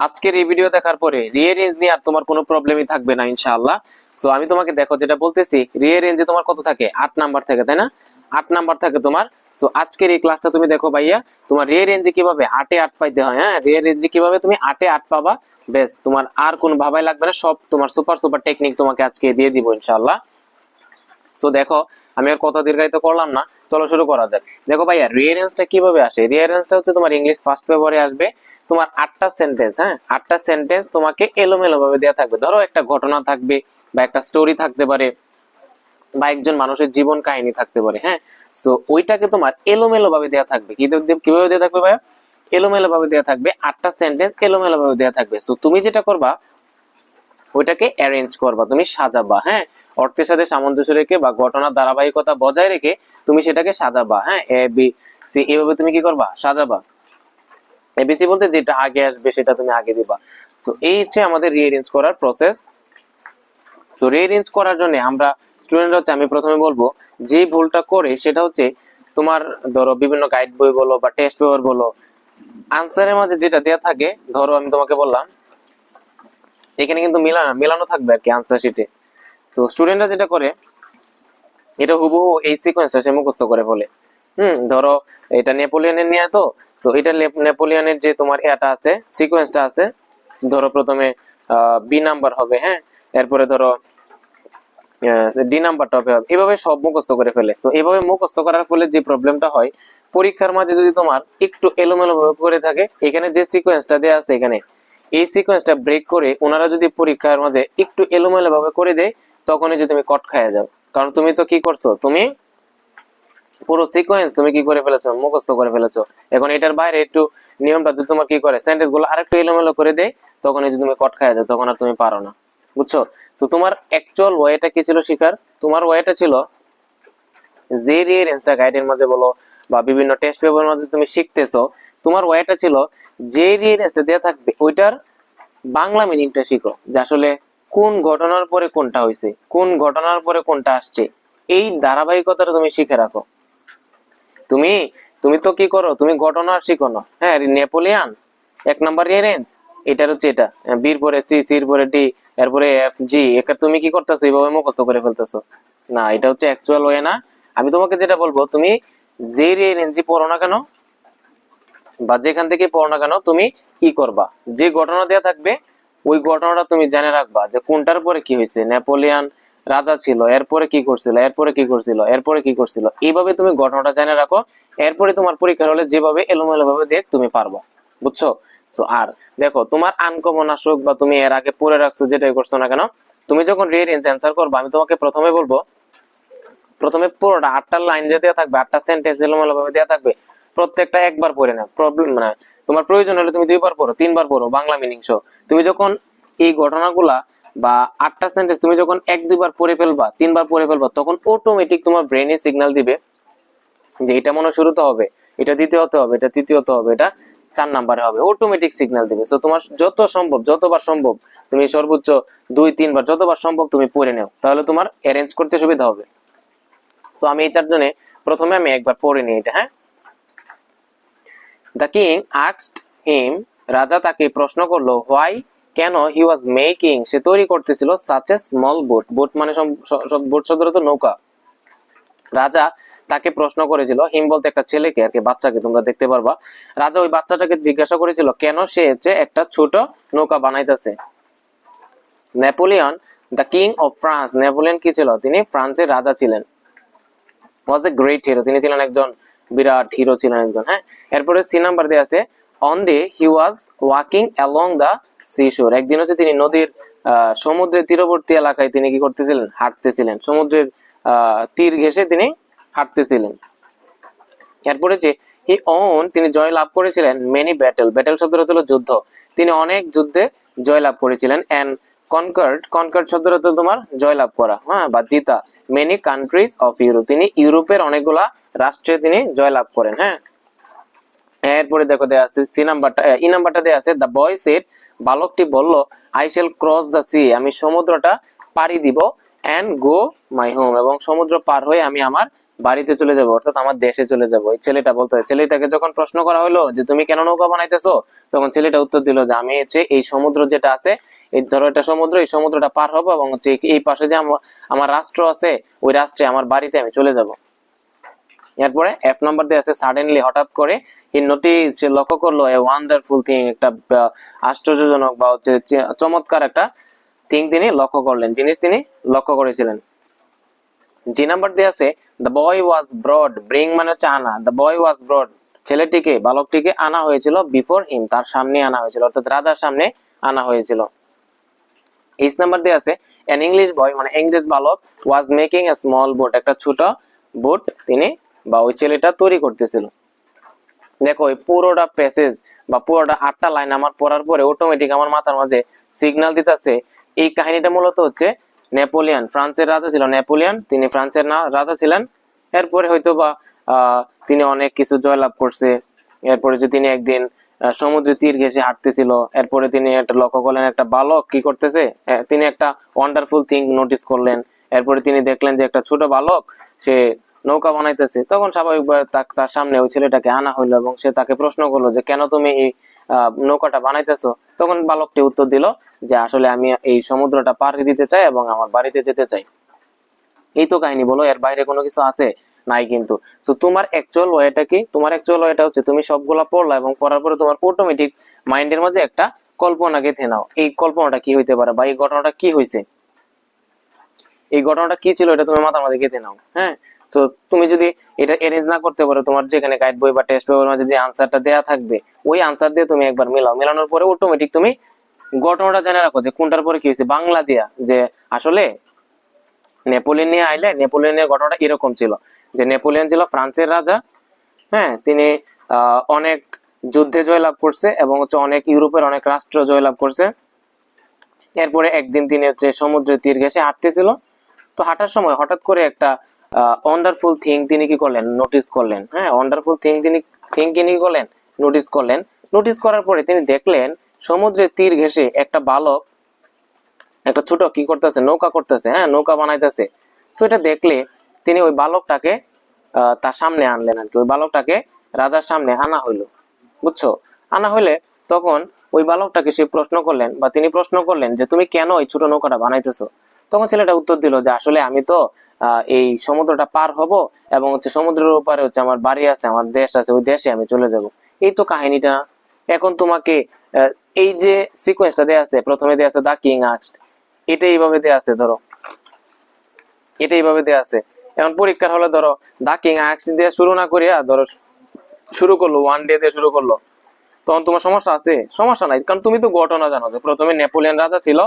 আজকের এই ভিডিও দেখার পরে রিয়ারেঞ্জ নিয়ে আর তোমার কোনো প্রবলেমই থাকবে না, ইনশাআল্লাহ। সো আমি তোমাকে দেখো যেটা বলতেছি রিয়ারেঞ্জে তোমার কত থাকে? আট নাম্বার থাকে, তাই না? আট নাম্বার থাকে তোমার। সো আজকের এই ক্লাসটা তুমি দেখো ভাইয়া, তোমার রিয়ারেঞ্জে কীভাবে আটে আট পাইতে হয় হ্যাঁ? রিয়ারেঞ্জে কীভাবে তুমি আটে আট পাবা? বেশ তোমার আর কোনো ভাবাই লাগবে না, সব তোমার সুপার সুপার টেকনিক তোমাকে আজকে দিয়ে দিব, ইনশাআল্লাহ। সো দেখো, আমি আর কথা দীর্ঘায়িত করলাম না। চলো শুরু করা যাক। দেখো ভাইয়া রিয়ারেঞ্জটা কীভাবে আসে? রিয়ারেঞ্জটা হচ্ছে তোমার ইংলিশ ফার্স্ট পেপারে আসবে। তোমার আটটা সেন্টেন্স হ্যাঁ? আটটা সেন্টেন্স তোমাকে এলোমেলো ভাবে দেওয়া থাকবে। ধরো, একটা ঘটনা থাকবে বা একটা স্টোরি থাকতে পারে বা একজন মানুষের জীবন কাহিনী থাকতে পারে হ্যাঁ? সো ওইটাকে তোমার এলোমেলো ভাবে দেওয়া থাকবে কীভাবে দেওয়া থাকবে ভাইয়া? এলোমেলো ভাবে দেওয়া থাকবে। আটটা সেন্টেন্স এলোমেলো ভাবে দেওয়া থাকবে। সো তুমি যেটা করবা, ওইটাকে অ্যারেঞ্জ করবা। তুমি সাজাবা হ্যাঁ? অর্থের সাথে সামঞ্জস্য রেখে বা ঘটনার ধারাবাহিকতা বজায় রেখে তুমি সেটাকে সাজাবা হ্যাঁ? এ বি সি এভাবে তুমি কি করবা? সাজাবা। এবিসি বলতে যেটা আগে আসবে সেটা তুমি আগে দিবা। সো এই হচ্ছে আমাদের রিঅ্যারেঞ্জ করার প্রসেস সো রিঅ্যারেঞ্জ করার জন্য আমরা স্টুডেন্ট হচ্ছে, আমি প্রথমে বলব, যে ভুলটা করে সেটা হচ্ছে তোমার ধরো বিভিন্ন গাইড বই বলো বা টেস্ট পেপার বলো আনসারের মাঝে যেটা দেয়া থাকে, ধরো আমি তোমাকে বললাম, এখানে কিন্তু মিলানো মিলানো থাকবে আর কি আনসার শিটে সো স্টুডেন্টরা যেটা করে, এটা হুবহু এই সিকোয়েন্সটা সে মুখস্থ করে ফেলে হুম, ধরো এটা নেপোলিয়নের নিয়ে তো সো এটা নেপোলিয়নের যে তোমার এটা আছে সিকোয়েন্সটা আছে, ধরো প্রথমে বি নাম্বার হবে হ্যাঁ? এরপরে ধরো ডি নাম্বারটা হবে এভাবে সব মুখস্থ করে ফেলে। সো এভাবে মুখস্থ করার ফলে যে প্রবলেমটা হয়, পরীক্ষার মাঝে যদি তোমার একটু এলোমেলো ভাবে করে থাকে, এখানে যে সিকোয়েন্সটা দেওয়া আছে এখানে, এই সিকোয়েন্সটা ব্রেক করে ওনারা যদি পরীক্ষার মাঝে একটু এলোমেলো ভাবে করে দেয় তখনই যে তুমি কট খাইয়া যাও। কারণ তুমি তো কি করছ? তুমি পুরো সিকোয়েন্স তুমি কি করে ফেলেছো? মুখস্থ করে ফেলেছো। এখন এটার বাইরে একটু নিয়মটা যদি তোমার কি করে সেন্টেন্সগুলো আরেকটু এলোমেলো করে দেয় তখন এই যে তুমি কট খাইয়া যাও, তখন আর তুমি পারো না। বুঝছ? তো তোমার অ্যাকচুয়াল ওয়েটা কি ছিল শিকার তোমার ওয়েটা ছিল যে রিয়ারেন্সটা গাইডের মাঝে বলো বা বিভিন্ন টেস্ট পেপারের মাঝে তুমি শিখতেছো, তোমার ওয়েটা ছিল যে রিয়ারেন্সটা দেওয়া থাকবে, ওইটার বাংলা মিনিংটা শিখো। যে আসলে কোন ঘটনার পরে কোনটা হয়েছে কোন ঘটনার পরে কোনটা আসছে, এই ধারাবাহিকতাটা তুমি শিখে রাখো। তুমি তুমি তো কি করো, তুমি ঘটনা শিখো না। হ্যাঁ নেপোলিয়ান, এক নাম্বার রিয়ারেঞ্জ এটার হচ্ছে এটা। বির পরে সি, সির পরে ডি এরপরে এফ, জি, একা তুমি কি করতেছো, এইভাবে মুখস্থ করে ফেলতেছো। না, এটা হচ্ছে অ্যাকচুয়াল ওয়ে না। আমি তোমাকে যেটা বলব, তুমি যে রিয়ারেঞ্জই পড়ো না কেন, বা যেখান থেকে পড়ো না কেন, তুমি কি করবা। যে ঘটনা দেয়া থাকবে ওই ঘটনাটা তুমি জেনে রাখবা যে কোনটার পরে কি হয়েছে? নেপোলিয়ান রাজা ছিল, এরপরে কি করছিল, এরপরে কি করছিল, এরপরে কি করছিল? এইভাবে তুমি ঘটনাটা জেনে রাখো, এরপরে তোমার পরীক্ষার হলে যেভাবে এলোমেলো ভাবে দেখ তুমি পারবা। বুঝছ? সো আর দেখো, তোমার আনকমন আসুক বা তুমি এর আগে পড়ে রাখছো, যেটাই করছ না কেন, তুমি যখন রিয়ারেঞ্জ অ্যান্সার করবা, আমি তোমাকে প্রথমে বলব, প্রথমে পুরোটা আটটা লাইন যে দেওয়া থাকবে, আটটা সেন্টেন্স এলোমেলো ভাবে দেওয়া থাকবে, প্রত্যেকটা একবার পড়ে না প্রবলেম মানে তোমার প্রয়োজন হলে তুমি দুইবার পড়ো, তিনবার পড়ো, বাংলা মিনিং সহ তুমি যখন এই ঘটনাগুলা বা আটটা সেন্টেন্স তুমি যখন এক, দুইবার পড়ে ফেলবা, তিনবার পড়ে ফেলবা, তখন অটোমেটিক তোমার ব্রেনে সিগন্যাল দিবে যে এটা মনে শুরুতে হবে, এটা দ্বিতীয়তে হবে, এটা তৃতীয়তে হবে, এটা চার নাম্বারে হবে। অটোমেটিক সিগন্যাল দিবে। সো তোমার যত সম্ভব, যতবার সম্ভব তুমি সর্বোচ্চ দুই, তিনবার যতবার সম্ভব তুমি পড়ে নাও। তাহলে তোমার অ্যারেঞ্জ করতে সুবিধা হবে। সো আমি এই চারজনে প্রথমে আমি একবার পড়ে নিই এটা হ্যাঁ? দ্য কিং আক্সড হিম রাজা তাকে প্রশ্ন করল হোয়াই কেন হি ওয়াজ মেকিং সে তৈরি করতেছিল such a small boat boat মানে বোট শব্দ তো নৌকা। রাজা তাকে প্রশ্ন করেছিল, হিম বলতে একটা ছেলেকে আর কি, বাচ্চাকে তোমরা দেখতে পারবা? রাজা ওই বাচ্চাটাকে জিজ্ঞাসা করেছিল, কেন সে হচ্ছে একটা ছোট নৌকা বানাইতেছে? Napoleon the king of France Napoleon কি ছিল? তিনি ফ্রান্সের রাজা ছিলেন। ওয়াজ এ গ্রেট হিরো তিনি ছিলেন একজন বিরাট হিরো ছিলেন একজন হ্যাঁ? এরপরে সি নাম্বার দিয়ে আছে one day he was walking along the seashore একদিন হচ্ছে তিনি নদীর সমুদ্রের তীরবর্তী এলাকায় তিনি কি করতেছিলেন? হাঁটতেছিলেন। সমুদ্রের তীর ঘেঁষে তিনি হাঁটতেছিলেন। এরপরে যে হি ওন তিনি জয় লাভ করেছিলেন মেনি ব্যাটেল ব্যাটেল শব্দটা হলো যুদ্ধ। তিনি অনেক যুদ্ধে জয় লাভ করেছিলেন এন্ড কনকার্ড কনকার্ড শব্দটা তো তোমার জয় লাভ করা হ্যাঁ? বা জিতা। মেনি কান্ট্রিজ অফ ইউরোপ তিনি ইউরোপের অনেকগুলা রাষ্ট্রে তিনি জয় লাভ করেন হ্যাঁ? এরপরে দেখো দেয়া আছে, সি নাম্বারটা ই নাম্বারটা দেয়া আছে, দ্য বয় সেট বালকটি বলল, I shall cross the sea আমি সমুদ্রটা পাড়ি দিব এন্ড গো মাই হোম এবং সমুদ্র পার হয়ে আমি আমার বাড়িতে চলে যাব, অর্থাৎ আমার দেশে চলে যাব। এই ছেলেটা বলতে ছেলেটাকে যখন প্রশ্ন করা হলো যে, তুমি কেন নৌকা বানাইতেছো? তখন ছেলেটা উত্তর দিল যে, আমি হচ্ছে এই সমুদ্র যেটা আছে, এই ধরো এটা সমুদ্র, এই সমুদ্রটা পার হব এবং হচ্ছে এই পাশে যে আমার রাষ্ট্র আছে, ওই রাষ্ট্রে আমার বাড়িতে আমি চলে যাব। এরপরে এফ নাম্বার দিয়ে আছে সাডেনলি হঠাৎ করে হি নোটিস সে লক্ষ্য করল এ ওয়ান্ডারফুল থিং একটা আশ্চর্যজনক বা হচ্ছে চমৎকার একটা থিং তিনি লক্ষ্য করলেন, জিনিস তিনি লক্ষ্য করেছিলেন। জি নাম্বার দিয়ে আছে the boy was brought bring মানে হচ্ছে আনা দ্য বয় ওয়াজ ব্রড ছেলেটিকে, বালকটিকে আনা হয়েছিল বিফোর হিম তার সামনে আনা হয়েছিল, অর্থাৎ রাজার সামনে আনা হয়েছিল। এইচ নাম্বার দিয়ে আছে এন ইংলিশ বয় মানে ইংরেজ বালক was making a small boat একটা ছোট বোট তিনি বা ওই ছেলেটা তৈরি করতেছিল। দেখো এই পুরোটা প্যাসেজ বা পুরোটা আটটা লাইন আমার পড়ার পরে অটোমেটিক আমার মাথার মাঝে সিগন্যাল দিতেছে। এই কাহিনীটা মূলত হচ্ছে নেপোলিয়ান ফ্রান্সের রাজা ছিল নেপোলিয়ান তিনি ফ্রান্সের না রাজা ছিলেন। এরপরে হয়তো বা তিনি অনেক কিছু জয়লাভ করছে। এরপরে যে তিনি একদিন আহ, সমুদ্রের তীর ঘেঁষে হাঁটতেছিল। এরপরে তিনি একটা লক্ষ্য করলেন একটা বালক কি করতেছে? তিনি একটা ওয়ান্ডারফুল থিং নোটিস করলেন। এরপরে তিনি দেখলেন যে একটা ছোট বালক সে নৌকা বানাইতেছে, তখন স্বাভাবিকভাবে তার সামনে ওই ছেলেটাকে আনা হইল এবং সে তাকে প্রশ্ন করল যে, কেন তুমি এই নৌকাটা বানাইতেছো? তখন বালকটি উত্তর দিল যে, আসলে আমি এই সমুদ্রটা পার দিতে চাই এবং আমার বাড়িতে যেতে চাই। এই তো কাহিনী বলো, এর বাইরে কোনো কিছু আছে? নাই কিন্তু। তো তোমার অ্যাকচুয়াল ওয়েটা কি? তোমার অ্যাকচুয়াল ওয়েটা হচ্ছে তুমি সবগুলা পড়লা এবং পড়ার পরে তোমার অটোমেটিক মাইন্ডের মাঝে একটা কল্পনা গেঁথে নাও। এই কল্পনাটা কি হইতে পারে বা এই ঘটনাটা কি হয়েছে এই ঘটনাটা কি ছিল এটা তুমি মাথার মধ্যে গেঁথে নাও হ্যাঁ? তো তুমি যদি এটা এরেঞ্জ না করতে পারো, তোমার যেখানে গাইড বই বা টেস্ট বইয়ের মাঝে যে আনসারটা দেয়া থাকবে, ওই আনসার দিয়ে তুমি একবার মেলাও। মেলানোর পরে অটোমেটিক তুমি ঘটনাটা জেনে রাখো যে কোনটার পরে কি হয়েছে। বাংলা দিয়া যে আসলে নেপোলিয়ন নিয়ে আইলে নেপোলিয়নের ঘটনাটা এরকম ছিল যে নেপোলিয়ন ছিল ফ্রান্সের রাজা হ্যাঁ তিনি অনেক যুদ্ধে জয়লাভ করছে এবং হচ্ছে অনেক ইউরোপের অনেক রাষ্ট্র জয়লাভ করছে। এরপরে একদিন তিনি হচ্ছে সমুদ্রের তীর ঘেসে হাঁটতেছিল। তো হাঁটার সময় হঠাৎ করে একটা ওয়ান্ডারফুল থিং তিনি কি করলেন? নোটিস করলেন। হ্যাঁ ওয়ান্ডারফুল থিং তিনি থিং তিনি করলেন? নোটিস করলেন। নোটিস করার পরে তিনি দেখলেন, সমুদ্রের তীর ঘেসে একটা বালক, একটা ছোট কি করতেছে, নৌকা করতেছে হ্যাঁ নৌকা বানাইতেছে। সো এটা দেখলে তিনি ওই বালকটাকে তার সামনে আনলেন আর কি ওই বালকটাকে রাজার সামনে আনা হইল। বুঝছ? আনা হইলে তখন ওই বালকটাকে সে প্রশ্ন করলেন বা তিনি প্রশ্ন করলেন যে, তুমি কেন এই ছোট নৌকাটা বানাইতেছো? তখন ছেলেটা উত্তর দিল যে, আসলে আমি তো এই সমুদ্রটা পার হব এবং হচ্ছে সমুদ্রের উপরে হচ্ছে আমার বাড়ি আছে, আমার দেশ আছে, ওই দেশে আমি চলে যাব। এই তো কাহিনীটা। এখন তোমাকে এই যে সিকোয়েন্সটা দেয়া আছে, প্রথমে দেয়া আছে দা কিং আস্ট। এটা এইভাবে দেয়া আছে, ধরো। এটা এইভাবে দেয়া আছে। এখন পরীক্ষার হলে ধরো, দা কিং আস্ট দিয়ে শুরু না করিয়া ধরো, শুরু করল ওয়ান ডে দিয়ে শুরু করল। তখন তোমার সমস্যা আছে? সমস্যা নাই, কারণ তুমি তো ঘটনা জানো যে প্রথমে নেপোলিয়ন রাজা ছিল,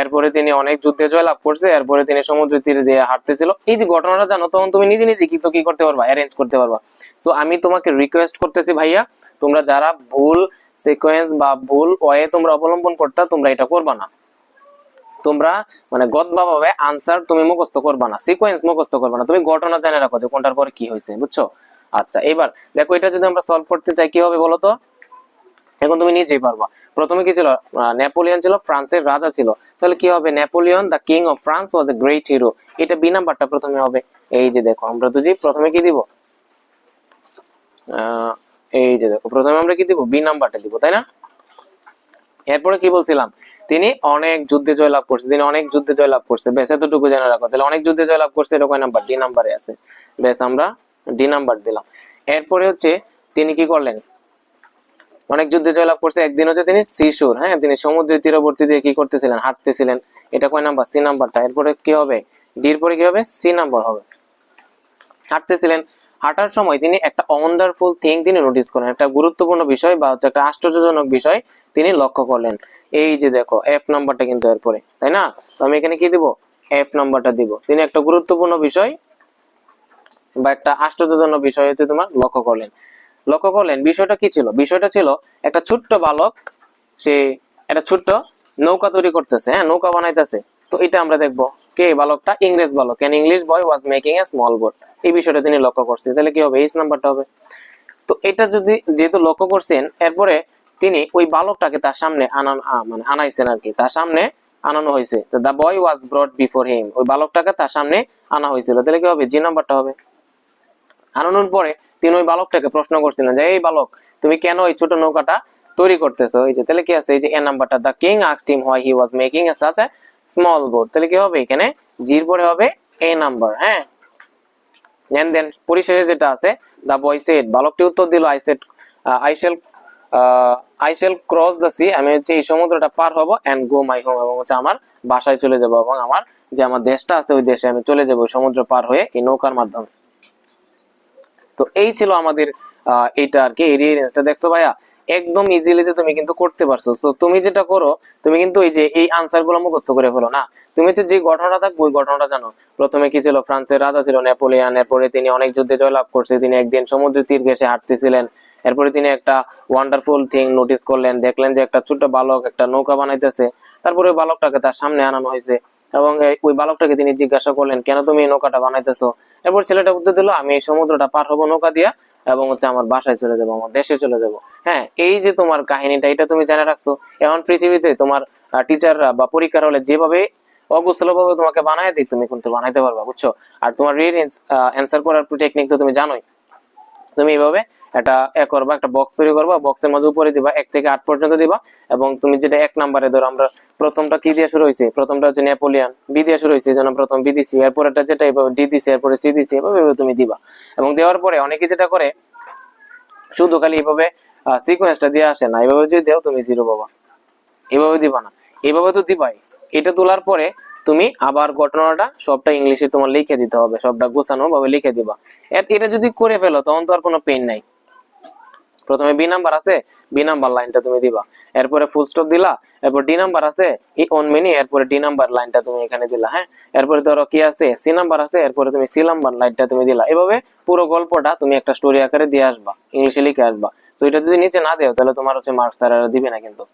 এরপরে তিনি অনেক যুদ্ধে জয়লাভ করছে, এরপরে তিনি সমুদ্র তীরে দিয়ে হাঁটতেছিল। এই যে ঘটনাটা জানো, তখন তুমি নিজে নিজে কি তো কি করতে পারবা? অ্যারেঞ্জ করতে পারবা। সো আমি তোমাকে রিকোয়েস্ট করতেছি ভাইয়া, তোমরা যারা ভুল সিকোয়েন্স বা ভুল ওয়ে তোমরা অবলম্বন করতা, তোমরা এটা করবা না। তোমরা মানে গদভাবে আনসার তুমি মুখস্থ করবা না সিকোয়েন্স মুখস্থ করবা না। তুমি ঘটনা জেনে রাখো যে কোনটার পরে কি হয়েছে, বুঝছ? আচ্ছা এবার দেখো, এটা যদি আমরা সলভ করতে চাই কি হবে বলো তো এখন তুমি নিজেই পারবা। প্রথমে কি ছিল? নেপোলিয়ন ছিল, ফ্রান্সের রাজা ছিল। তাহলে কি হবে? Napoleon the king of France was a great hero এটা বি নাম্বারটা প্রথমে হবে। এই যে দেখো, আমরা তো জি, প্রথমে কি দিব? এই যে দেখো, প্রথমে আমরা কি দিব? বি নাম্বারটা দিব, তাই না? এরপরে কি বলছিলাম? তিনি অনেক যুদ্ধে জয়লাভ করছে, তিনি অনেক যুদ্ধে জয়লাভ করছে। বেশ, এতটুকু জেনে রাখো। তাহলে অনেক যুদ্ধে জয়লাভ করছে, এটা কয় নাম্বার? ডি নাম্বারে আছে। বেশ, আমরা ডি নাম্বার দিলাম। এরপরে হচ্ছে তিনি কি করলেন? অনেক যুদ্ধে জয়লাভ করছে। একদিন হচ্ছে তিনি শিশুর হ্যাঁ? তিনি সমুদ্রের তীরবর্তী দিয়ে কি করতেছিলেন? হাঁটতেছিলেন। এটা কয় নাম্বার? সি নাম্বারটা। এরপরে কি হবে? ডির পরে কি হবে? সি নাম্বার হবে। হাঁটতেছিলেন। হাঁটার সময় তিনি একটা ওয়ান্ডারফুল থিং তিনি নোটিস করলেন একটা গুরুত্বপূর্ণ বিষয় বা হচ্ছে একটা আশ্চর্যজনক বিষয় তিনি লক্ষ্য করলেন। এই যে দেখো এফ নাম্বারটা কিন্তু এরপরে, তাই না? তো আমি এখানে কি দিব? এফ নাম্বারটা দিব। তিনি একটা গুরুত্বপূর্ণ বিষয় বা একটা আশ্চর্যজনক বিষয় হচ্ছে তোমার লক্ষ্য করলেন। লক্ষ্য করলেন, বিষয়টা কি ছিল? বিষয়টা ছিল একটা ছোট্ট বালক, সে একটা ছোট্ট নৌকা তৈরি করতেছে হ্যাঁ নৌকা বানাইতেছে। তো এটা আমরা দেখব কে বালকটা? ইংরেজ বালক। Can English boy was making a small boat এই বিষয়টা তিনি লক্ষ্য করছে তাহলে কি হবে? এইচ নাম্বারটা হবে। তো এটা যদি যেহেতু লক্ষ্য করছেন, এরপরে তিনি ওই বালকটাকে তার সামনে আনান মানে আনাইছেন আর কি তার সামনে আনানো হয়েছে। The boy was brought before him ওই বালকটাকে তার সামনে আনা হয়েছিল। তাহলে কি হবে? জি নাম্বারটা হবে। আনানোর পরে তিনি ওই বালকটাকে প্রশ্ন করছিলেন যে, এই বালক, তুমি কেন এই ছোট নৌকাটা তৈরি করতেছো? এই যে, তাহলে কি আছে? এই যে, এ নাম্বারটা the king asked him why he was making a such a small boat. তাহলে কি হবে এখানে? জির পরে হবে এ নাম্বার হ্যাঁ? এন্ড দেন পরিশেষে যেটা আছে দা বয় সেড, বালকটি উত্তর দিল, I said I shall I shall cross the sea, আমি হচ্ছে এই সমুদ্রটা পার হব এন্ড গো মাই হোম এবং হচ্ছে আমার বাসায় চলে যাব এবং আমার যে, আমার দেশটা আছে ওই দেশে আমি চলে যাব, সমুদ্র পার হয়ে এই নৌকার মাধ্যমে। তো এই ছিল আমাদের এইটা আর কি, এই রেঞ্জটা দেখছ ভাইয়া? একদম ইজিলি যে তুমি কিন্তু করতে পারছ। তো তুমি যেটা করো, তুমি কিন্তু এই যে, এই আনসারগুলো মুখস্থ করে ফেলো, না? তুমি যে ঘটনাটা থাকবে, ওই ঘটনাটা জানো। প্রথমে কি ছিল? ফ্রান্সের রাজা ছিল, নেপোলিয়ান। এরপরে তিনি অনেক যুদ্ধে জয়লাভ করছে। তিনি একদিন সমুদ্রের তীর ঘেসে হাঁটতেছিলেন। এরপরে তিনি একটা ওয়ান্ডারফুল থিং নোটিস করলেন। দেখলেন যে একটা ছোট্ট বালক একটা নৌকা বানাইতেছে। তারপরে ওই বালকটাকে তার সামনে আনানো হয়েছে। এবং ওই বালকটাকে তিনি জিজ্ঞাসা করলেন, কেন তুমি এই নৌকাটা বানাইতেছো? এরপর ছেলেটা উত্তর দিল, আমি এই সমুদ্রটা পার হব নৌকা দিয়া এবং হচ্ছে আমার বাসায় চলে যাব, আমার দেশে চলে যাব। হ্যাঁ এই যে তোমার কাহিনীটা, এটা তুমি জানে রাখছো। এখন পৃথিবীতে তোমার টিচাররা বা পরীক্ষার হলে যেভাবে অগুসলভাবে তোমাকে বানায় দিই তুমি কিন্তু বানাইতে পারবা, বুঝছ? আর তোমার রিড অ্যান্সার করার টেকনিক তো তুমি জানোই। তুমি এইভাবে একটা এ করবা, একটা বক্স তৈরি করবা বক্সের মধ্যে উপরে দিবা, এক থেকে আট পর্যন্ত দিবা এবং তুমি যেটা এক নাম্বারে ধরো, আমরা প্রথমটা কি দিয়ে শুরু হয়েছে? প্রথমটা হচ্ছে নেপোলিয়ান বি দিয়ে শুরু হয়েছে জন্য প্রথম বি দিছি। এরপরেটা যেটা এভাবে ডি দিছি, এরপরে সি দিছি, এভাবে তুমি দিবা। এবং দেওয়ার পরে অনেকে যেটা করে, শুধু খালি এভাবে সিকোয়েন্সটা দিয়ে আসে না। এভাবে যদি দেও, তুমি জিরো পাবা। এভাবে দিবা না। এভাবে তো দিবাই। এটা তোলার পরে তুমি আবার ঘটনাটা সবটা ইংলিশে তোমার লিখে দিতে হবে, সবটা গোছানো ভাবে লিখে দিবা। এটা যদি করে ফেলো, তখন তো আর কোনো পেন নাই। প্রথমে বি নাম্বার আছে বি নাম্বার লাইনটা তুমি দিবা। এরপরে ফুল স্টপ দিলা, এরপর ডি নাম্বার আছে এই অন মিনি এরপরে ডি নাম্বার লাইনটা তুমি এখানে দিলা হ্যাঁ? এরপরে ধরো কি আছে সি নাম্বার আছে, এরপরে তুমি সি নাম্বার লাইনটা তুমি দিলা। এভাবে পুরো গল্পটা তুমি একটা স্টোরি আকারে দিয়ে আসবা ইংলিশে লিখে আসবা। তো এটা যদি নিচে না দেও, তাহলে তোমার হচ্ছে মার্কস আর দিবে না কিন্তু।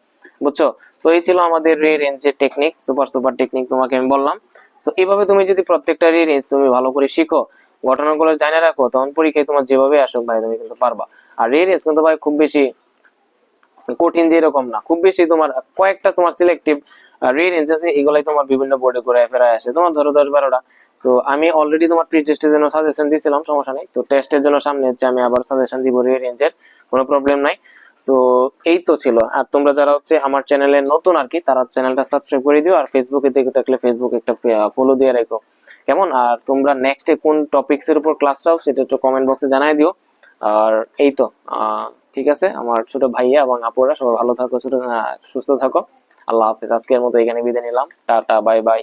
বুঝছ? তো এই ছিল আমাদের রে রেঞ্জের টেকনিক সুপার সুপার টেকনিক তোমাকে আমি বললাম। তো এইভাবে তুমি যদি প্রত্যেকটা রে রেঞ্জ তুমি ভালো করে শিখো, ঘটনাগুলো জানে রাখো, তখন পরীক্ষায় তোমার যেভাবে আসুক ভাই, তুমি কিন্তু পারবা। আর রে রেঞ্জ কিন্তু ভাই খুব বেশি কঠিন যে এরকম না, খুব বেশি তোমার কয়েকটা তোমার সিলেক্টিভ রে রেঞ্জ আছে, এগুলাই তোমার বিভিন্ন বোর্ডে করে ফেরায় আসে। তোমার ধরো দশ বারোটা। তো আমি অলরেডি তোমার প্রি টেস্টের জন্য সাজেশন দিয়েছিলাম সমস্যা নেই। তো টেস্টের জন্য সামনে হচ্ছে আমি আবার সাজেশন দিব রে রেঞ্জের কোনো প্রবলেম নাই। তো এই তো ছিল। আর তোমরা যারা হচ্ছে আমার চ্যানেলে নতুন আর কি, তারা চ্যানেলটা সাবস্ক্রাইব করে দিও আর ফেসবুকে দেখে থাকলে ফেসবুক একটা ফলো দিয়ে রেখো। কেমন? আর তোমরা নেক্সট কোন টপিকস এর উপর ক্লাসটাও সেটা একটু কমেন্ট বক্সে জানাই দিও। আর এই তো ঠিক আছে? আমার ছোট ভাইয়া এবং আপুরা, সবাই ভালো থাকো, ছোট সুস্থ থাকো। আল্লাহ হাফেজ। আজকের মতো এখানে বিদায় নিলাম। Tata bye bye